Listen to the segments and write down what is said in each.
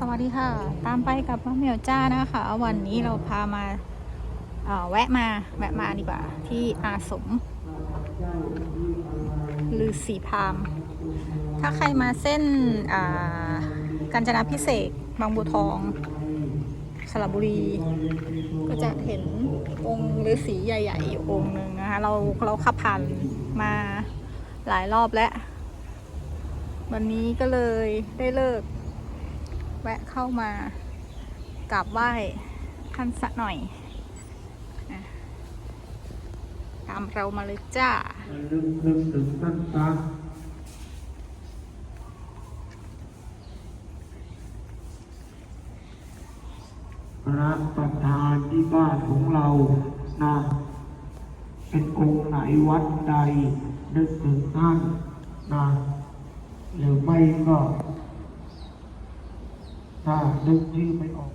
สวัสดีค่ะ ตามไปกับมะเหมียวจ้านะคะ วันนี้เราพามาแวะมาแวะมาดีกว่า ที่อาสมลือสีพาม ถ้าใครมาเส้นกาญจนาพิเศษบางบัวทอง สระบุรี ก็จะเห็นองค์ฤาษีใหญ่ๆอยู่องค์หนึ่งนะคะ เราเราขับผ่านมาหลายรอบแล้ว วันนี้ก็เลยได้เลิก วะเข้ามากราบไหว้ท่านสักหน่อยอะตามเรามาเลยจ้านึกนึกถึงท่านตาพระประธานที่บ้านของเรานะเป็นองค์ไหนวัดใดนึกถึงท่านนะหรือไม่ก็ ถ้านึกชื่อไม่ออก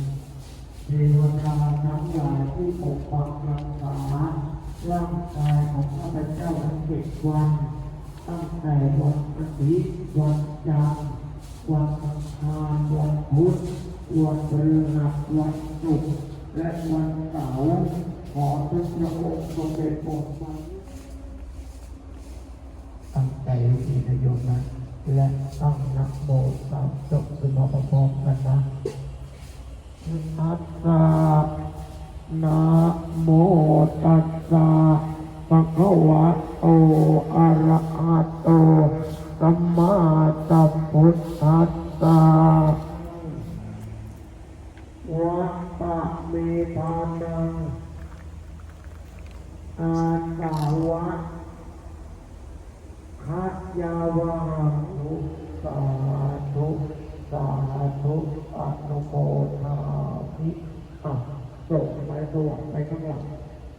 อ วดาทั้งหลายที่ปกปักรักษาร่างกายของข้าพเจ้าทั้งเจ็ดวัน ตั้งแต่วันอาทิตย์วันจันทร์วันอังคารวันพุธวันพฤหัสวันศุกร์และวันเสาร์ขอทุกพระองค์ทรงเป็นปกปักตั้งใจที่นโยมนะและตั้งนักโมสามจบขึ้นมาพร้อมกันนะ อัสสะนะโมตัสสะภะคะวะโตอะระหะโตสัมมาสัมพุทธัสสะวัปปะเมทานังอาสาวะขัดยาวานุสาธุสาธุอนุโมทา ธิอะส่งไปสว่างไปข้างหลัง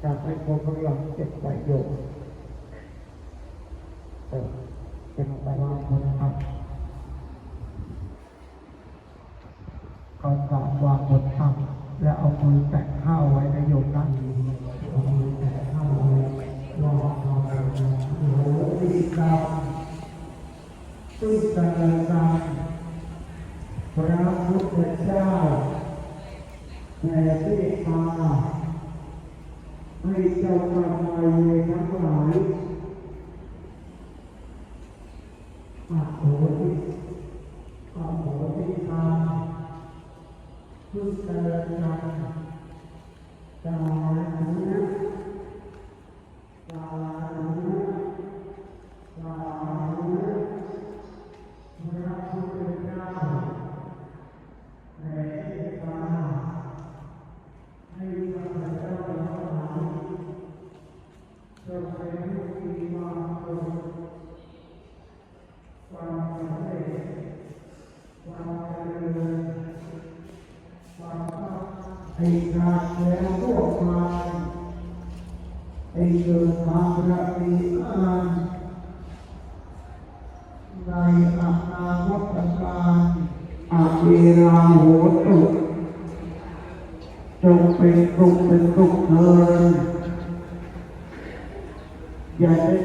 จะให้คนข้างหลังเจ็บไปโยกเออเป็นไปว่าคนทำก็กราบวางบนตักและเอามือแตะเข้าวไว้ในโยมนั่งเอามือแตะข้าวไว้รอรอโอ้โหดีครับ ซึ่งการการพระพุทธเจ้าแผ่เมตตา ให้เจ้ากรรมนายเวรทั้งหลายอาโหติอาโหติทาซึ่งการกา ให้ขาดแล้วพวกมาให้เกิดความรักดีอานในอนาคตการอาเวราโหตุจงเป็นสุขเป็นสุขเถิด อ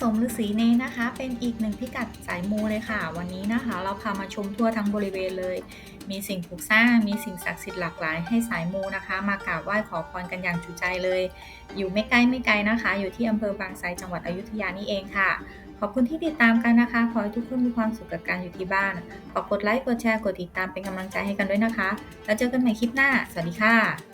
สมฤาษีเนนะคะ เป็นอีกหนึ่งพิกัดสายมูเลยค่ะ วันนี้นะคะ เราพามาชมทั่วทั้งบริเวณเลย มีสิ่งปลูกสร้าง มีสิ่งศักดิ์สิทธิ์หลากหลายให้สายมูนะคะ มากราบไหว้ขอพรกันอย่างจุใจเลย อยู่ไม่ใกล้ไม่ไกลนะคะ อยู่ที่อำเภอบางไทรจังหวัดอยุธยานี่เองค่ะ ขอบคุณที่ติดตามกันนะคะ ขอให้ทุกคนมีความสุขกับการอยู่ที่บ้านขอกดไลค์กดแชร์กดติดตามเป็นกำลังใจให้กันด้วยนะคะ แล้วเจอกันใหม่คลิปหน้า สวัสดีค่ะ